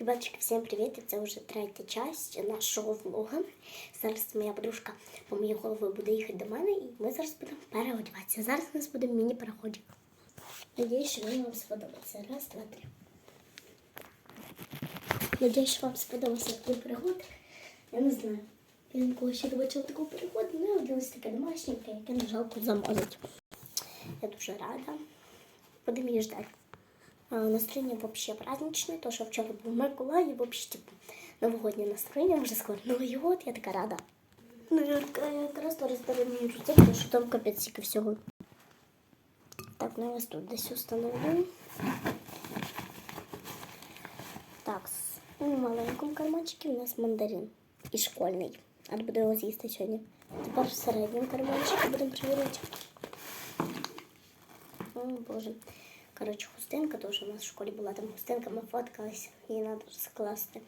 Ребяточки, всім привіт! Це вже третя часть нашого влога. Зараз моя подружка по моїй голові буде їхати до мене, і ми зараз будемо переодіватися. Зараз у нас буде міні-переходик. Надіюсь, що він вам сподобається. Раз, два, три. Надіюсь, що вам сподобався такий переход. Я не знаю. Я ніколи ще не бачила такого переходу, але одягнулось таке домашненьке, яке не жалко замазати. Я дуже рада. Будемо її ждати. А, Настроєння вообще праздничне, то що вчора був Миколай, і вообще типу, новогоднє настроєння, вже скоро Новий год, я така рада. Ну, я якраз то мій рюкзак, тому що там капець тільки всього. Так, ну я вас тут десь установлю. Так, у маленькому карманчику у нас мандарин і школьний. А буду його з'їсти сьогодні. Тепер в середньому карманчику будемо перевіряти. О, Боже. Коротше, хустинка теж у нас в школі була там хустинка, ми фоткалися, її треба скласти.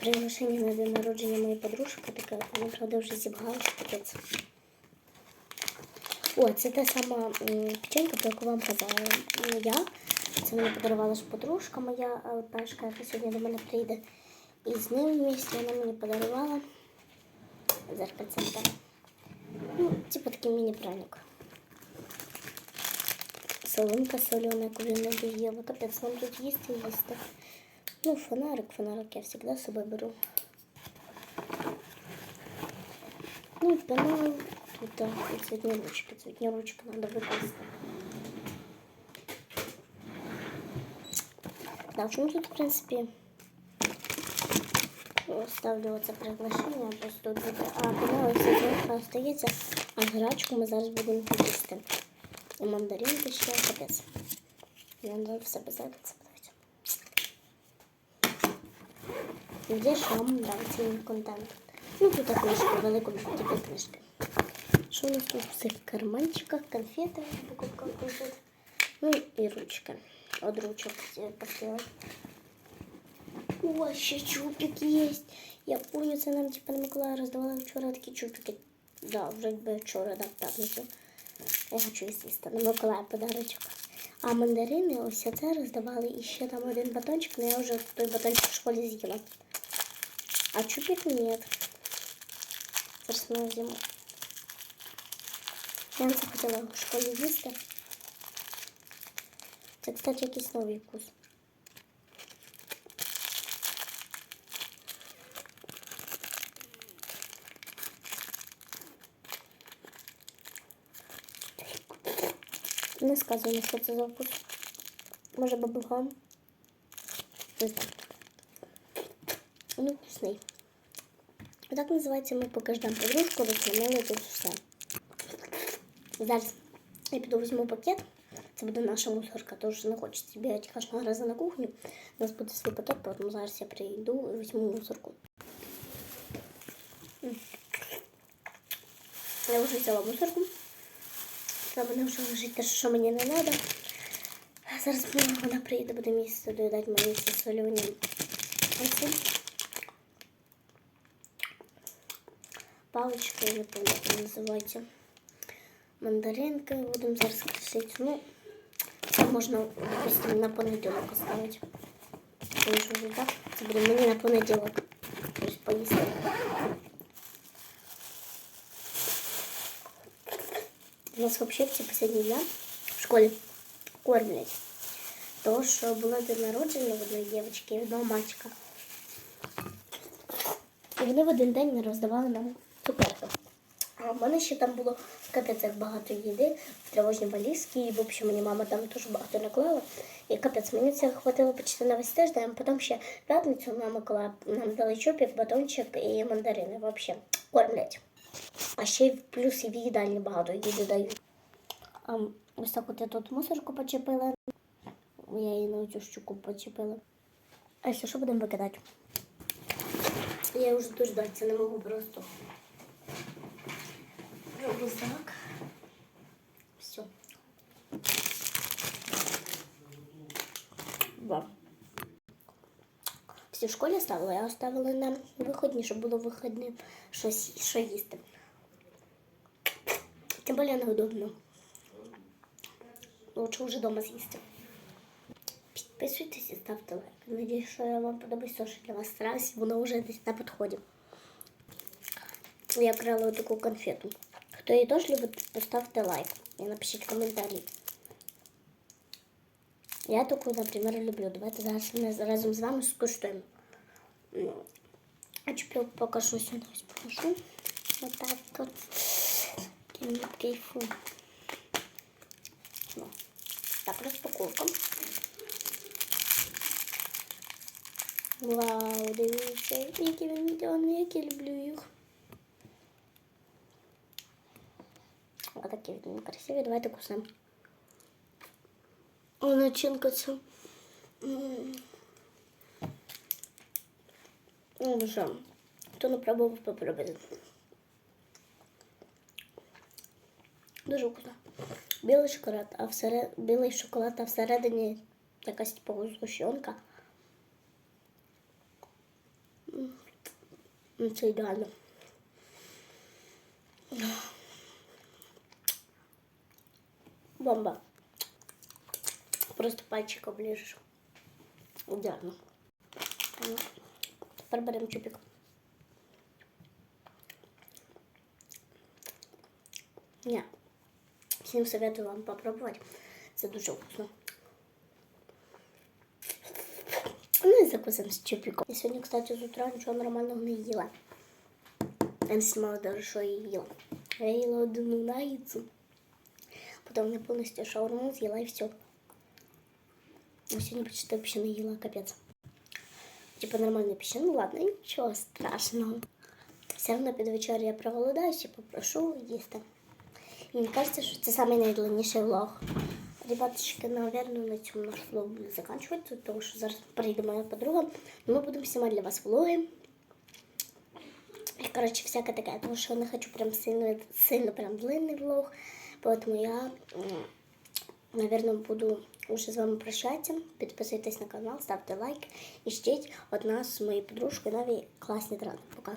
Приглашення на день народження моєї подружки, таке, вона, правда, вже зібгалась, капець. О, це та сама печенька, про яку вам казала я. Це мені подарувала ж подружка моя першка, яка сьогодні до мене прийде. І з ним вместе вона мені подарувала зеркальце. Ну, типу такий міні-праник солонка солена, яку він надоїла. Капець, нам тут їсти і їсти. Ну, фонарик, фонарик я завжди з собою беру. Ну, пенал, тут так, і цвітні ручки. Цвітні ручки треба викласти. Так, ну тут, в принципі, ставлю оце приглашення, просто тут буде. А, пенал все зверху остається, а грачку ми зараз будемо їсти. І мандаринки ще капець. Я не в себе зайдеться подивитися. Де ж вам нравиться мій контент? Ну, тут книжка, велику типу книжки. Що у нас тут в цих карманчиках? Конфети, покупка конфет. Ну і ручки. От ручок постійно. О, ще чупик є. Я помню, це нам типу на Миколая роздавали вчора такі чупики. Да, вже би вчора, да, в п'ятницю. Я хочу з'їсти на Миколая подарочок. А мандарини ось це роздавали і ще там один батончик, але я вже той батончик в школі з'їла. А чупик ні. Зараз ми з'їмо. Я це хотіла в школі з'їсти. Це, кстати, якийсь новий вкус. Не сказано, що це за вкус. Може баблгам? Не знаю. Ну, вкусний. Так називається ми поки ждемо подружку, розслонили тут все. Зараз я піду візьму пакет. Це буде наша мусорка, тож не хочеться бігати кожного разу на кухню. У нас буде свій пакет, тому зараз я прийду і візьму мусорку. М. Я вже взяла мусорку. Там мене вже лежить те, що мені не треба. Зараз вона прийде, буде місце доїдати мої ці солені. Оці. Палички, я не пам'ятаю, як вони називаються. Мандаринки будемо зараз кришити. Ну, це можна допустим, на понеділок оставити. Тому що вже так, це буде мені на понеділок. Ось поїсти. У нас вообще в ці останні дня в школі кормлять. Тому що було день народження в одної дівчинки і одного мальчика. І вони в один день роздавали нам цукерки. А в мене ще там було капець як багато їди, тривожні валізки, і в общем мені мама там теж багато наклала. І капець, мені це хватило почти на весь тиждень, а потім ще в п'ятницю на Миколая нам дали чопік, батончик і мандарини. Вообще кормлять. А ще й плюс і в їдальні багато їди дають. А ось так от я тут мусорку почепила. Я її на цю щуку почепила. А якщо що будемо викидати? Я вже дождатися не можу просто. Рюкзак. Все. Два. Всі в школі ставила, я оставила на виходні, щоб було виходне щось що їсти. Тим більше неудобно. Лучше вже вдома з'їсти. Підписуйтесь і ставте лайк. Надіюсь, що я вам подобається, що для вас стараюсь, воно вже десь на підході. Я крала таку конфету. Хто її теж любить, поставте лайк і напишіть коментарі. Я таку, наприклад, люблю. Давайте зараз ми разом з вами скуштуємо. М, А чуть покажу сюди. Ось покажу. Отак от. Таким кайфу. Ну, Так, розпаковка. Вау, дивіться, які він мільйони, як я люблю їх. Отакі він красиві. Давайте кусаємо. О, начинка це. М. Ну, вже. Хто не пробував, попробуйте. Дуже вкусно. Білий шоколад, а всеред... білий шоколад, а всередині якась типу згущенка. Це ідеально. Бомба. Просто пальчик оближешь. Ідеально. Тепер беремо чупик. Ні. Всім советую вам попробувати. Це дуже вкусно. Ну і закусимо з чупиком. Я сьогодні, кстати, з утра нічого нормального не їла. Я не даже, що я їла. Я їла одну нагідцу. Потом я полностью шаурму съела и все. А сегодня почти вообще наела, капец. Типа нормальная пища, ну ладно, ничего страшного. Все равно під вечір я проголодаюсь і попрошу їсти. Мені кажется, що це самий найдлинніший влог. Ребяточки, наверное, на цьому наш влог буде закінчуватися, тому що зараз прийде моя подруга. і Ми будемо знімати для вас влоги. И, короче, всякое такое, потому что я не хочу прям сильно, сильно прям длинный влог, поэтому я, наверное, буду уже с вами прощаться. Підписуйтесь на канал, ставте лайк і ждіть від нас з моєю подружкою нові класні тренди. Пока.